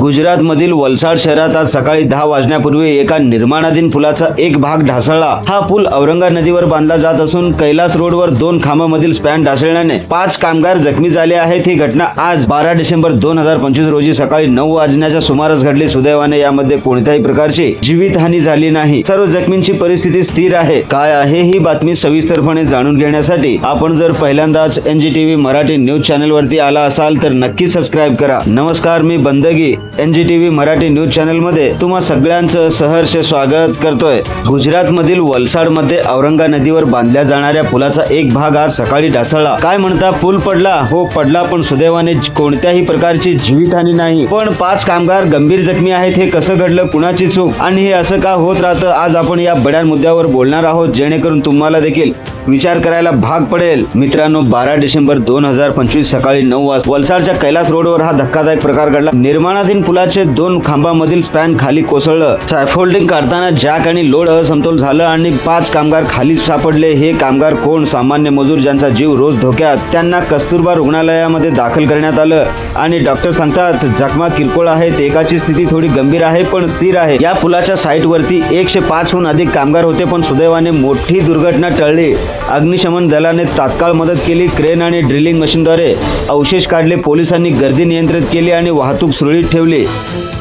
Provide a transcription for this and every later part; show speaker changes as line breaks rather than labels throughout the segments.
गुजरातमधील वलसाड शहरात आज सकाळी दहा वाजण्यापूर्वी एका निर्माणाधीन पुलाचा एक भाग ढासळला. हा पूल औरंगा नदीवर बांधला जात असून कैलास रोडवर दोन खांबामधील स्पॅन ढासळल्याने पाच कामगार जखमी झाले आहेत. ही घटना आज बारा डिसेंबर दोन हजार पंचवीस रोजी सकाळी नऊ वाजण्याच्या सुमारास घडली. सुदैवाने यामध्ये कोणत्याही प्रकारची जीवितहानी झाली नाही. सर्व जखमींची परिस्थिती स्थिर आहे. काय आहे ही बातमी सविस्तरपणे जाणून घेण्यासाठी आपण जर पहिल्यांदाच एनजीटीव्ही मराठी न्यूज चॅनल वरती आला असाल तर नक्की सबस्क्राईब करा. नमस्कार मी बंदगी. एनजीटीव्ही मराठी न्यूज चॅनलमध्ये तुम्हा सगळ्यांचं सहर्ष स्वागत करतोय. गुजरात मधील वलसाडमध्ये औरंगा नदीवर बांधल्या जाणाऱ्या पुलाचा एक भाग आज सकाळी ढासळला. काय म्हणता पूल पडला? हो पडला पण सुदैवाने कोणत्याही प्रकारची जीवितहानी नाही. पण पाच कामगार गंभीर जखमी आहेत हे कसं घडलं कुणाची चूक? आणि हे असं का होत राहतं आज आपण या बड्या मुद्द्यावर बोलणार आहोत. जेणेकरून तुम्हाला देखील विचार करायला भाग पडेल. मित्रांनो बारा डिसेंबर दोन हजार पंचवीस सकाळी नऊ वाजता वलसाडच्या कैलास रोडवर हा धक्कादायक प्रकार घडला. निर्माणाधीन पुलाचे दोन खांबामधील स्पॅन खाली कोसळलं. सॅफोल्डिंग काढताना जॅक आणि लोड असमतोल झालं आणि पाच कामगार खाली सापडले. हे कामगार कोण? सामान्य मजूर ज्यांचा जीव रोज धोक्यात. त्यांना कस्तुरबा रुग्णालयामध्ये दाखल करण्यात आलं आणि डॉक्टर सांगतात जखमा किरकोळ आहेत एकाची स्थिती थोडी गंभीर आहे पण स्थिर आहे. या पुलाच्या साईटवरती एकशे पाचहून अधिक कामगार होते पण सुदैवाने मोठी दुर्घटना टळली. अग्निशमन दलाने तात्काळ मदत केली. क्रेन आणि ड्रिलिंग मशीनद्वारे अवशेष काढले. पोलिसांनी गर्दी नियंत्रित केली आणि वाहतूक सुरळीत ठेवली.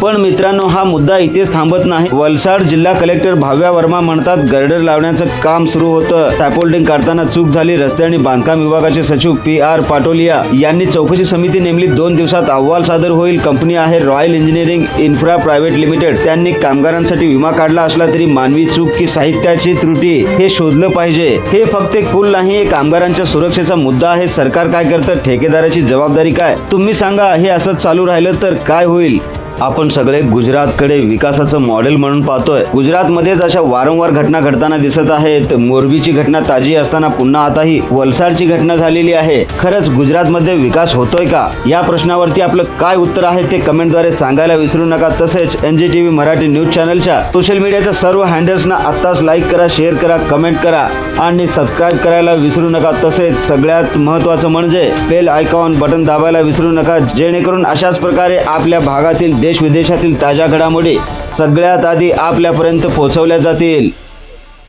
पण मित्रांनो हा मुद्दा इथेच थांबत नाही. वलसाड जिल्हा कलेक्टर भाव्या वर्मा म्हणतात गर्डर लावण्याचं काम सुरू होतं. टॅपोल्डिंग काढताना चूक झाली. रस्ते आणि बांधकाम विभागाचे सचिव पी आर पाटोलिया यांनी चौकशी समिती नेमली. दोन दिवसात अहवाल सादर होईल. कंपनी आहे royal engineering infra private limited. त्यांनी कामगारांसाठी विमा काढला असला तरी मानवी चूक की साहित्याची त्रुटी हे शोधलं पाहिजे. हे फक्त एक पूल नाही हे कामगारांच्या सुरक्षेचा मुद्दा आहे. सरकार काय करतं? ठेकेदाराची जबाबदारी काय? तुम्ही सांगा हे असंच चालू राहिलं तर काय होईल? आपण सगळे गुजरातकडे विकासाचं मॉडेल म्हणून पाहतोय. गुजरातमध्येच अशा वारंवार घटना घडताना दिसत आहेत मोरबीची घटना ताजी असताना पुन्हा आताही वलसाडची घटना झालेली आहे. खरंच गुजरातमध्ये विकास होतोय का? या प्रश्नावरती आपलं काय उत्तर आहे ते कमेंटद्वारे सांगायला विसरू नका. तसेच N G T V Marathi news चॅनलच्या सोशल मीडियाच्या सर्व हँडल्सना आत्ताच लाईक करा शेअर करा कमेंट करा आणि सबस्क्राईब करायला विसरू नका. तसेच सगळ्यात महत्त्वाचं म्हणजे बेल आयकॉन बटन दाबायला विसरू नका. जेणेकरून अशाच प्रकारे आपल्या भागातील देश विदेशातील ताज्या घडामोडी सगळ्यात आधी आपल्यापर्यंत पोहोचवल्या जातील.